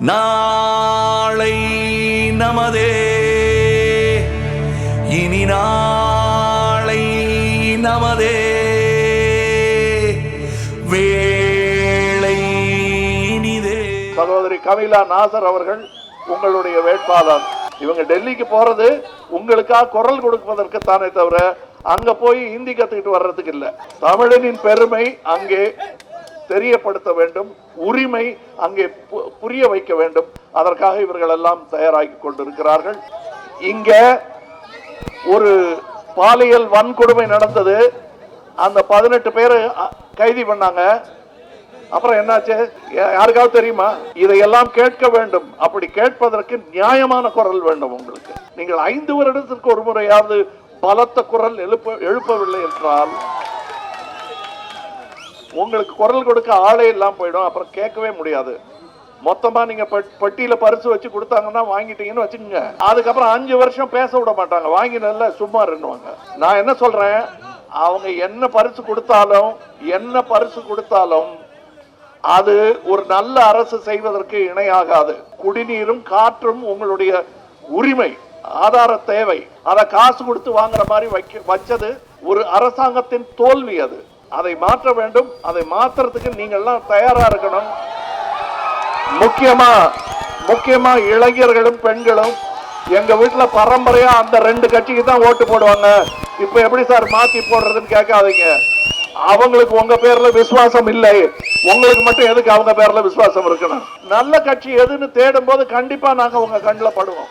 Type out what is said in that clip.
நாளை நமதே. இனி நாளை நமதே. வேளை இனிதே. சகோதரி கமிலா நாசர் அவர்கள் உங்களுடைய வேட்பாளர். இவங்க டெல்லிக்கு போறது உங்களுக்காக குரல் கொடுப்பதற்கு தானே தவிர அங்க போய் ஹிந்தி கத்துக்கிட்டு வர்றதுக்கு இல்ல. தமிழனின் பெருமை அங்கே தெரியப்படுத்த வேண்டும் உரிமை அங்கே பு- புரிய வைக்க வேண்டும். அதற்காக இவர்கள் எல்லாம் தயாராகி கொண்டிருக்கிறார்கள். இங்க ஒரு பாலியல் வன்கொடுமை நடந்தது. அந்த பதினெட்டு பேர் கைதி பண்ணாங்க. அப்புறம் என்னாச்சு? யாருக்காவது தெரியுமா? இதையெல்லாம் கேட்க வேண்டும். அப்படி கேட்பதற்கு நியாயமான குரல் வேண்டும் உங்களுக்கு. நீங்கள் ஐந்து வருடத்திற்கு ஒரு முறையாவது பலத்த குரல் எழுப்ப எழுப்பவில்லை என்றால் உங்களுக்கு குரல் கொடுக்க ஆளே இல்லாமல் போயிடும். அப்புறம் கேட்கவே முடியாது. மொத்தமா நீங்க பட்- பட்டியல பரிசு வச்சு கொடுத்தாங்கன்னா வாங்கிட்டீங்கன்னு வச்சுக்கோங்க. அதுக்கப்புறம் அஞ்சு வருஷம் பேச விட மாட்டாங்க. வாங்கினதுல சும்மா இருந்துவாங்க நான் என்ன சொல்றேன்? அவங்க என்ன பரிசு கொடுத்தாலும் என்ன பரிசு கொடுத்தாலும் அது ஒரு நல்ல அரசு செய்வதற்கு இணையாகாது. குடிநீரும் காற்றும் உங்களுடைய உரிமை ஆதார தேவை. அதை காசு கொடுத்து வாங்குற மாதிரி வைக்க வச்சது ஒரு அரசாங்கத்தின் தோல்வி அது. அதை மாற்ற வேண்டும். அதை மாற்றுறதுக்கு நீங்கள்லாம் தயாரா இருக்கணும். முக்கியமா முக்கியமா இளைஞர்களும் பெண்களும் எங்க வீட்டுல பரம்பரையா அந்த ரெண்டு கட்சிக்கு தான் ஓட்டு போடுவாங்க. இப்ப எப்படி சார் மாத்தி போடுறதுன்னு கேட்காதீங்க. அவங்களுக்கு உங்க பேர்ல விசுவாசம் இல்லை. உங்களுக்கு மட்டும் எதுக்கு அவங்க பேர்ல விசுவாசம் இருக்கணும்? நல்ல கட்சி எதுன்னு தேடும் போது கண்டிப்பா நாங்க உங்க கண்ணில் படுவோம்.